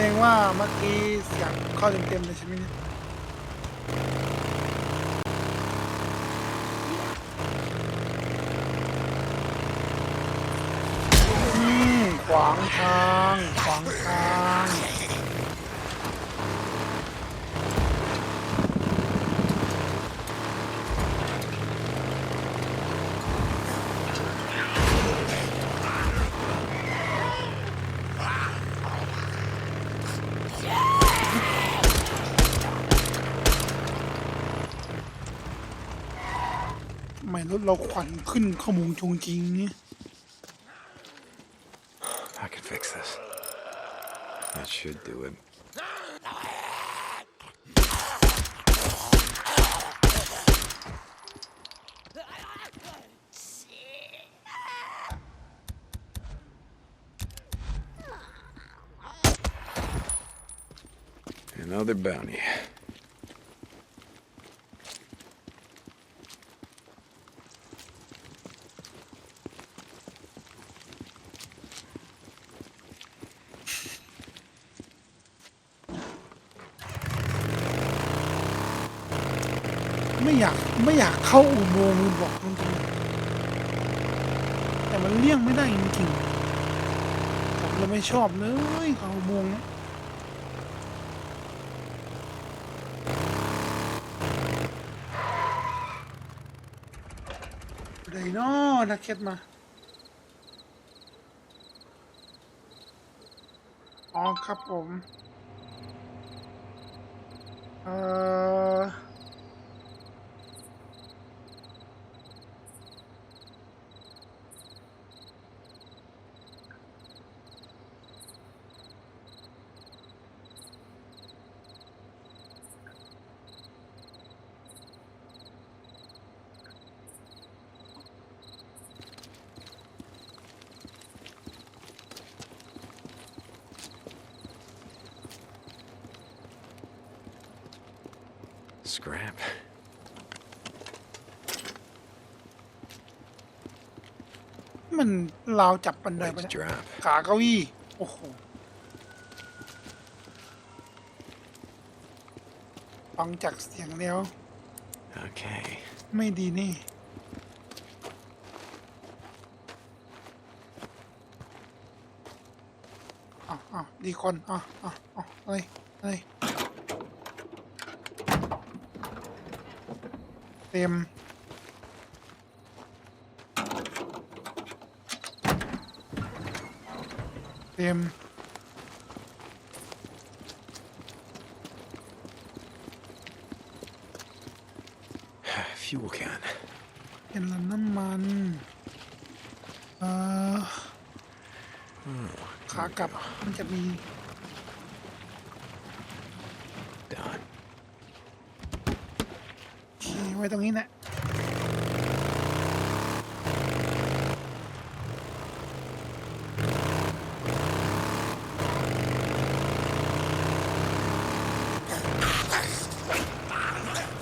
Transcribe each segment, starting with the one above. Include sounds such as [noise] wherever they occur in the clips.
ดงว่าเมื่อกี้เสียงเข้าเต็มๆเลยใช่ไหมเนี่ยอืมขวางทาง ทำไมรถเราขวัญขึ้นขโมงชงจริงเนี่ย I can fix this. That should do it. Another bounty. ไม่อยากไม่อยากเข้าอุโมงค์บอกตรงๆแต่มันเลี่ยงไม่ได้จริงๆผมเลยไม่ชอบเลยเข้าอุโมงค์เนี่ยไดโน่นักเก็ตมา อ๋อครับผม เอ่อ Scrap. มันราวจับบันไดไป Legs เนี่ย drop. ขาเก้าอี้ โอ้โหฟังจากเสียงแล้ว Okay. ไม่ดีนี่ อะอะดีคน อะอะอะเฮ้ยเฮ้ย ต็ม เต็ม Fuel can. เป็นลำน้ำมันเอ่อขากลับมันจะมี Done. ขี่ ไว้ตรงนี้แหละ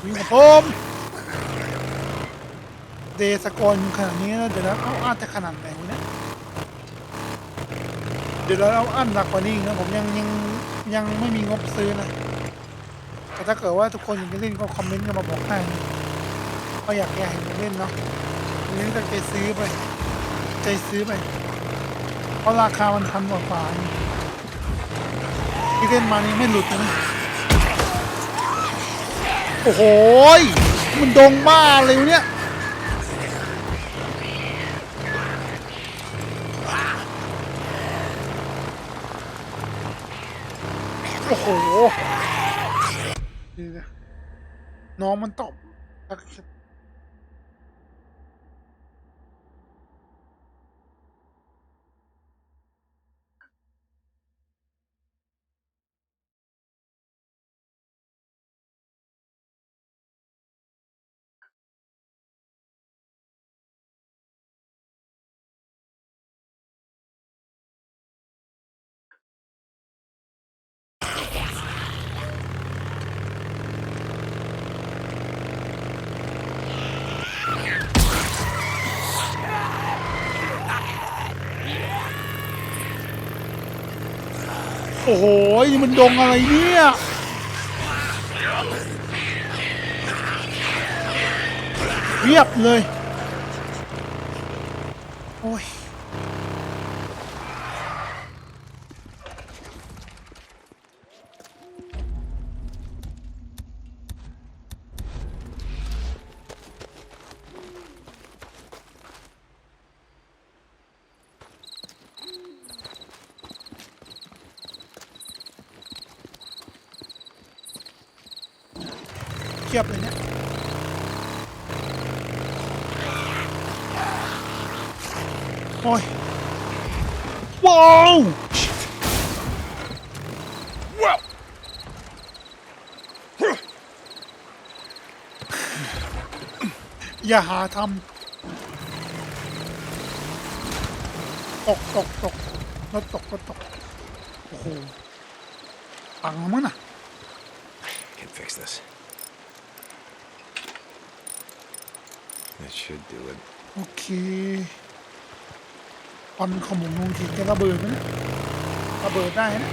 วิ่งกับผมเดสกอนขนาดนี้เดี๋ยวเราเอาอันจะขนาดไหนวะเนี่ยเดี๋ยวเราเอาอันหนักกว่านี้นะผมยังยังยังไม่มีงบซื้อนะแต่ถ้าเกิดว่าทุกคนอยากจะเล่นก็คอมเมนต์กันมาบอกให้ ก็อยากอยากให้เล่นเนาะผมเล่นก็ใจซื้อไป ใจซื้อไป เพราะราคามันพันกว่าฝาที่เล่นมานี่ไม่หลุดนะ โอ้โห มันดงบ้าเลยวะเนี่ยโอ้โหนี่นะน้องมันตอบ โอ้โหนี่มันดงอะไรเนี่ยเรียบเลย โอ้ย เทียบเลยเนี่ย โอ้ย ว้าว Well, อย่าหาทำตกตกตกรถตกรถตก โอ้โหปังแล้วมั้งน่ะ can fix this. That should do it. โอเคควันขโมงลงทีจะระเบิดไหมเนี่ยระเบิดได้นะ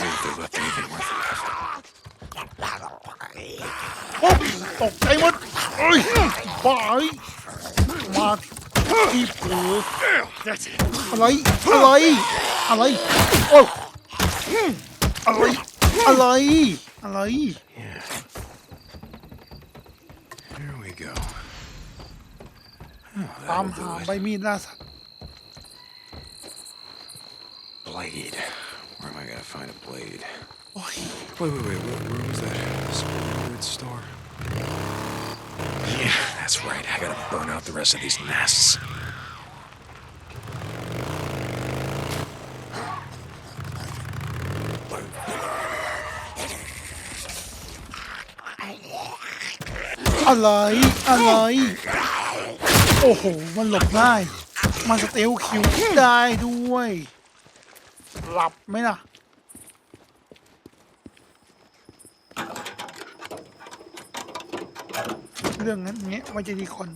no, wondering if they left anything worth it. โอ้ตกใจหมดเอ้ยบ้าเอ้ยมาที่เผลอะไร อะไร อะไร โอ้อะไร อะไร อะไร Yeah. Here we go. Oh, ตาม that'll หา do ใบ it. มีดล่าสัตว์ a blade? โอ้ย Wait, wait, wait. Where, where was that? Sporting goods store? Yeah, that's right. I gotta burn out the rest of these nests. Ờ, อะไร อะไร โอ้โห มันหลบได้ มันสเตลคิวได้ด้วย หลับไหมล่ะ รื่องนั้นเงี้ยมันจะดีคน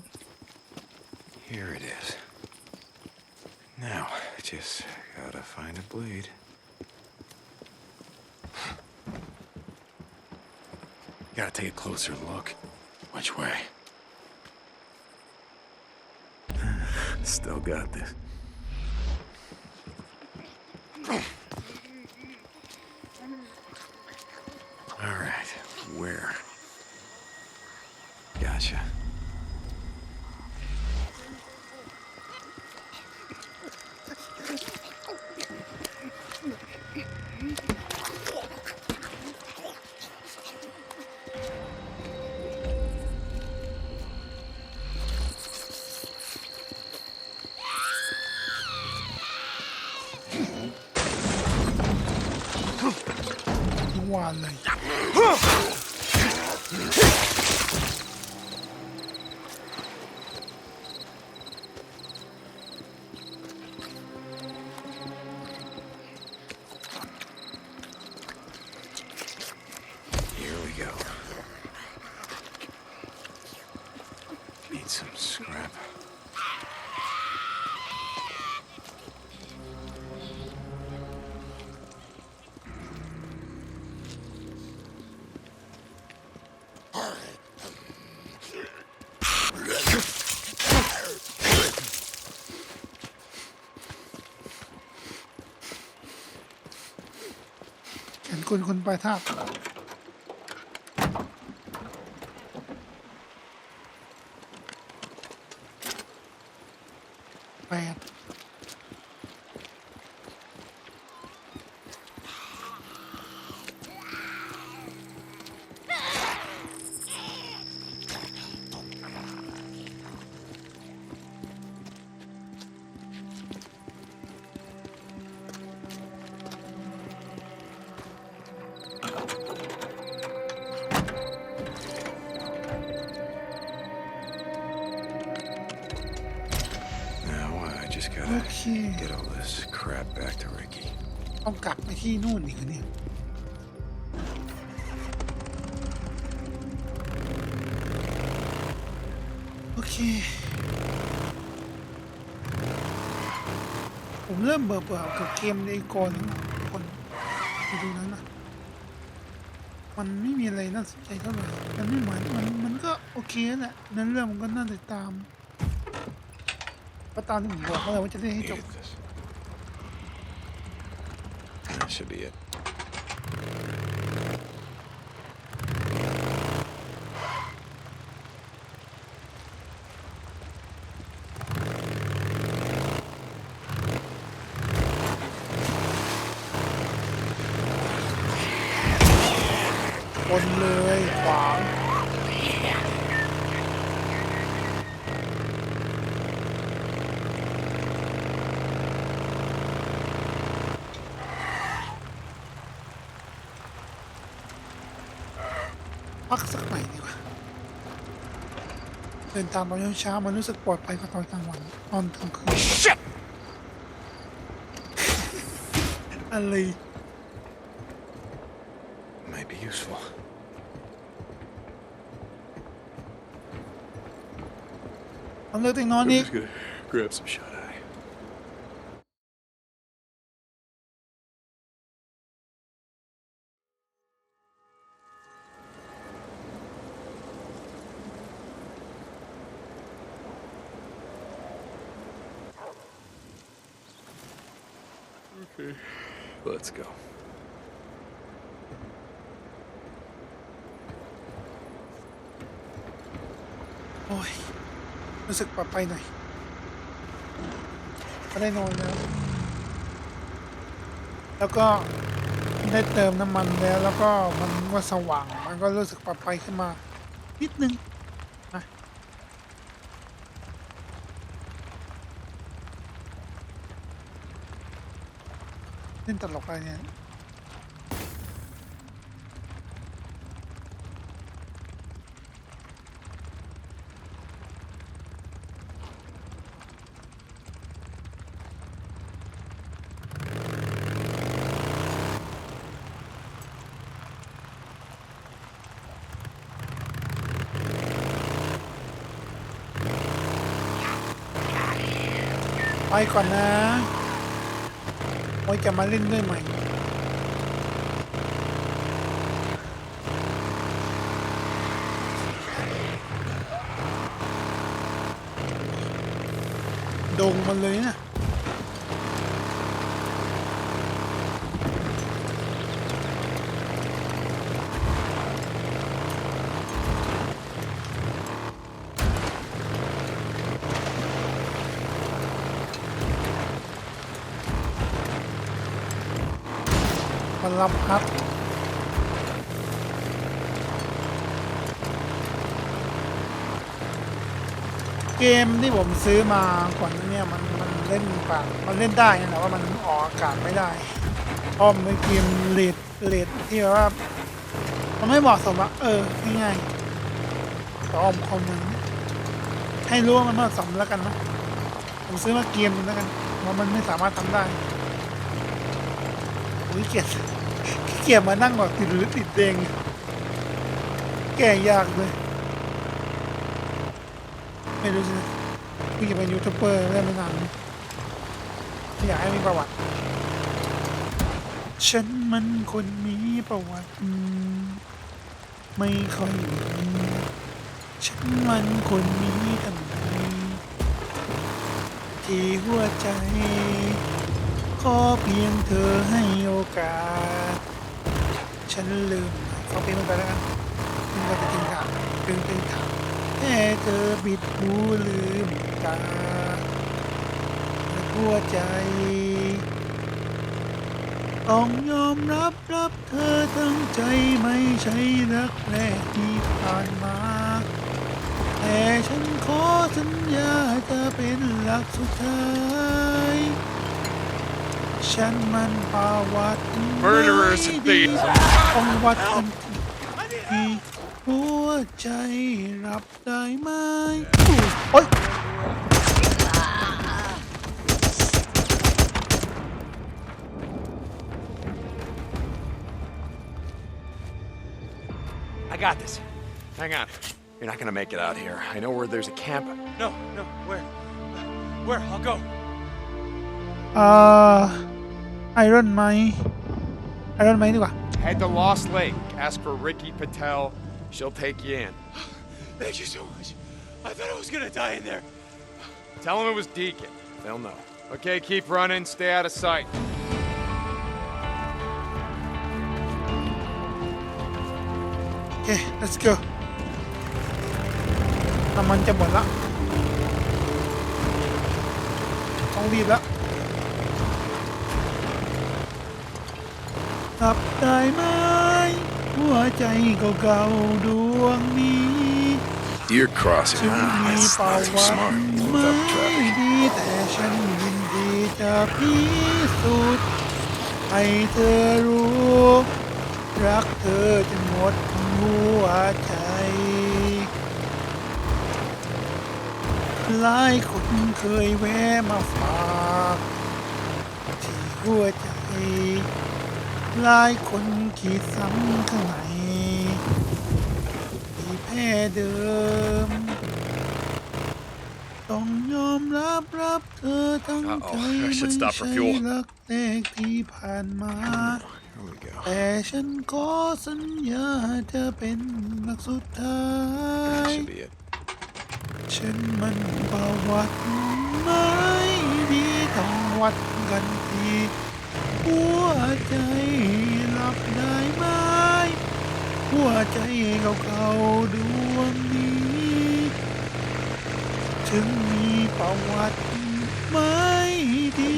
Here it is. Now, just gotta find a blade. [sighs] Gotta take a closer look. Which way? [sighs] Still got this. ทุกวันเเห็นคนคนปลายทา Now I just โอ gotta เค get all this crap back to Ricky. ต้องกลับไปที่นู่นอีกเหรอเนี่ย โอเค ผมเริ่มเบื่อเบื่อๆกับเกมในก่อนแล้วนะคนไปดูนั้นนะมันไม่มีอะไรน่าสนใจเท่าไหร่ มันไม่เหมือนมันมันก็โอเคแหละเนั้นเรื่องมันก็น่าติดตาม Ito. That should be it. พักสักหน่อยดีกว่าเดินตามตอนเช้าๆมันรู้สึกปลอดภัยกว่าตอนกลางวันตอนกลางคืน Shit! อะไร Might be useful. ทำเลือกติงนอน I'm อีก just gonna grab some shut eye. Okay, let's go. โอ้ยรู้สึกปลอดภัยหน่อยก็ได้นอนแล้วแล้วก็ได้เติมน้ำมันแล้ว แล้วก็มันก็สว่าง มันก็รู้สึกปลอดภัยขึ้นมานิดนึง เล่นตลกอะไรเนี่ยไปก่อนนะ ไว้จะมาเล่นด้วยใหม่ดงมันเลยนะ รับครับ เกมที่ผมซื้อมาก่อนเนี่ยมันมันเล่นปากมันเล่นได้นะแต่ว่ามันออกอากาศไม่ได้เพราะมันเป็นเกมเลดเลดที่แบบว่ามันไม่เหมาะสมอะเออง่ายๆแต่ออมคอมมันให้รู้ว่ามันเหมาะสมแล้วกันนะผมซื้อมาเกมนึงแล้วกันเพรามันไม่สามารถทำได้โอ้ยเกลียด เกียจมานั่งแบบติดหรือติดแดงแก่ยากเลยไม่รู้สิพี่จะเป็นยูทูบเบอร์ได้ไม่นานไม่อยากให้มีประวัติ ฉันมันคนมีประวัติ ไม่ค่อยดีฉันมันคนมีทำไมที่หัวใจ ขอเพียงเธอให้โอกาส ฉันลืมเขาเพลงมันไปแล้วกันมันก็จะทิ้งถามดึงเป็นถามแค่เธอบิดหูลืมตาและหัวใจ ต้องยอมรับรับเธอทั้งใจไม่ใช่รักแรกที่ผ่านมา แต่ฉันขอสัญญาจะเป็นหลักสุดท้าย Bawat. Murderers at I got this. Hang on. You're not gonna make it out here. I know where there's a camp. No, no, where? Where? I'll go. Uh. าไอรอนไหมไอรอนไหมดีกว่า Head to Lost Lake. Ask for Ricky Patel. She'll take you in. [sighs] Thank you so much. I thought I was gonna die in there. Tell them it was Deacon. They'll know. Okay, keep running. Stay out of sight. โอเค let's go น้ำมันจะหมดละต้องรีบแล้ว กลับได้ไหมหัวใจเก่าๆดวงนี้ Deer crossing. ถึงมีประวัติไม่ traffic. ดีแต่ฉันยินดีจะพิสูจน์ให้เธอรู้ รักเธอจนหมดหัวใจ หลายคนเคยแวะมาฝาก ที่หัวใจ หลายคนขีดซ้ำข้างในที่แพ้เดิม ต้องยอมรับรับเธอทั้งใจ Uh-oh. I ไม่ should stop for ใช่ fuel. รักแรกที่ผ่านมา Here we go. แต่ฉันขอสัญญาจะเป็นรักสุดท้าย Should be it. ฉันมันประวัติไม่ดีต้องวัดกันที่ หัวใจรับได้ไหมหัวใจเก่าๆดวงนี้ ถึงมีประวัติไม่ดี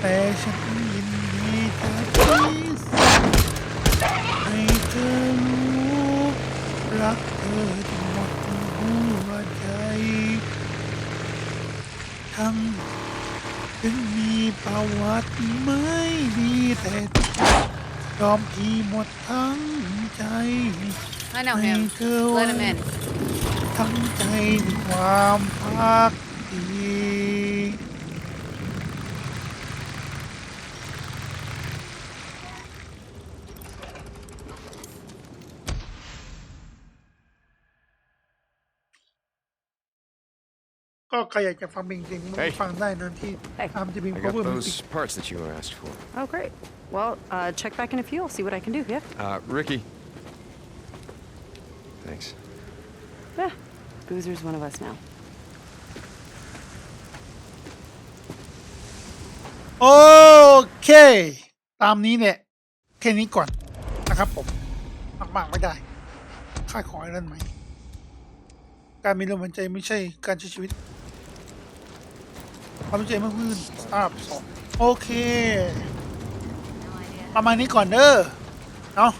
แต่ฉันยินดีจะพิสูจน์ให้เธอรู้รักเธอจนหมดหัวใจ ทั้งถึงมี ประวัติไม่ดีแต่ยอมพี่หมดทั้งใจ I know ให้ him. เธอ Let him in. ทั้งใจด้วยความพักดี ก็ใครอยากจะฟังเพลงจริง เฮ้ย ฟังได้นะที่ Hey. ตามจะมี I got cover music those parts that you asked for. Oh, great. Well, uh, check back in a few. I'll see what I can do. Yeah. Uh, Ricky. Thanks. Yeah. Boozer's one of us now. โอเค ตามนี้เนี่ยแค่นี้ก่อนนะครับผม มาก ๆ ไม่ได้ ค่ายของไอรอนไหม การมีลมหายใจไม่ใช่การใช้ชีวิต ความรู้ใจเมื่อพื้นสภาพสองโอเค ประมาณนี้ก่อนเด้อเนาะ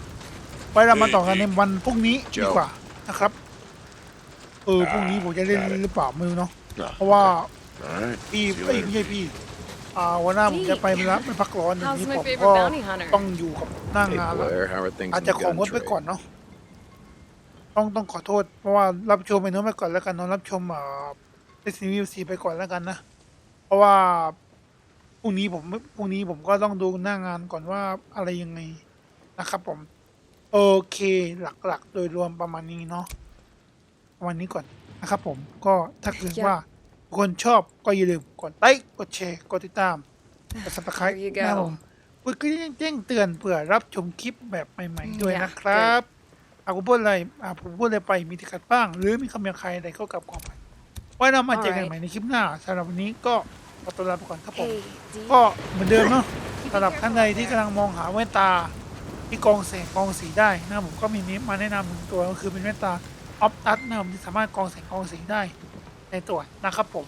ไว้เรามาต่อกันในวันพรุ่งนี้ดีกว่านะครับ เออพรุ่งนี้ผมจะเล่นหรือเปล่าไม่รู้เนาะเพราะว่า All right. พี่เอ้ยไม่ใช่พี่อ่าวันหน้าผมจะไปรับไปพักร้อนอย่าง How's นี้ my ผม favorite ก็ bounty hunter? ต้องอยู่กับหน้างานแล้ว Blair, how are things อาจ in จะ the ของ gun งดไป trade? ก่อนเนาะต้องต้องขอโทษเพราะว่ารับชมไปโน้นไปก่อนแล้วกันเนอนรับชมเอ่อ Resident Evil 4ไปก่อนแล้วกันนะเพ ราะว่าพรุ่งนี้ผมพรุ่งนี้ผมก็ต้องดูหน้างานก่อนว่าอะไรยังไงนะครับผมโอเคหลักๆ โดยรวมประมาณนี้เนาะประมาณนี้ก่อนนะครับผมก็ถ้าเกิดว่าทุกคนชอบก็อย่าลืมกดไลค์กดแชร์กดติดตามกด subscribe There you นะครับผ go. มกดกระดิ่งแจ้งเตือนเพื่อรับชมคลิปแบบใหม่ๆด้วย Yeah, นะครับอากูพูดอะไรอ่าผมพูดอะไรไปมีติดขัดบ้าง หรือมีคำหยาบคายใดเข้ากับความไป ไว้เรามาเจอกัน Alright. ใหม่ในคลิปหน้าสำหรับวันนี้ก็ขอตัวลาไปก่อนครับผม Hey, D. ก็เหมือนเดิมเนาะสำหรับท่านใดที่กำลังมองหาแว่นตา ที่กรองแสงกรองสีได้นะผมก็มีนี้มาแนะนำหนึ่งตัวก็คือเป็นแว่นตาออฟตัสนะครับที่สามารถกรองแสงกรองสีได้ในตัวนะครับผม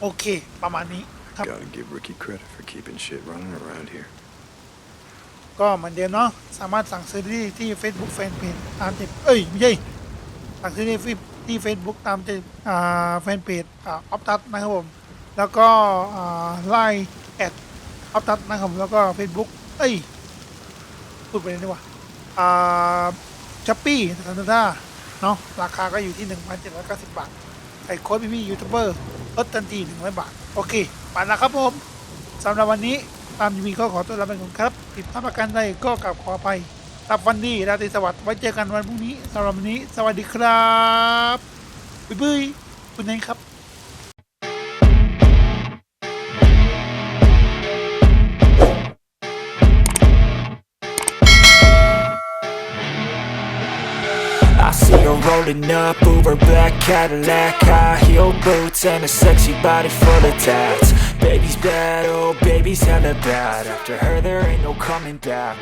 โอเค ประมาณนี้ครับ Gotta give Ricky credit for keeping shit running around here. ก็เหมือนเดิมเนาะสามารถสั่งซื้อได้ที่ Facebook Fanpage ตามที่เอ้ย ไม่ใช่ สั่งซื้อได้ที่ ที่ Facebook ตามที่อ่าแฟนเพจออฟตัสนะครับผม แล้วก็ไลน์แอดออฟตัสนะครับผมแล้วก็ Facebook เอ้ยพูดไปเลยดีกว่าช้อปปี้ทาด้าเนาะราคาก็อยู่ที่ 1,790 บาทใส่โค้ดพี่พี่ยูทูบเบอร์ลดทันที 100 บาท โอเคไปแล้วครับผมสำหรับวันนี้ตามยูมีก็ขอตัวลาไปก่อนครับผิดพลาดประการใดก็กลับขออภั ย หลับวันดีราตรีสวัสดิ์ไว้เจอกันวันพรุ่งนี้สำหรับวันนี้ สวัสดีครับบ๊ายบายคุณนายครับ I see her rolling up, Uber black Cadillac High heel boots and a sexy body full of tats Baby's bad, oh baby's hella bad After her there ain't no coming back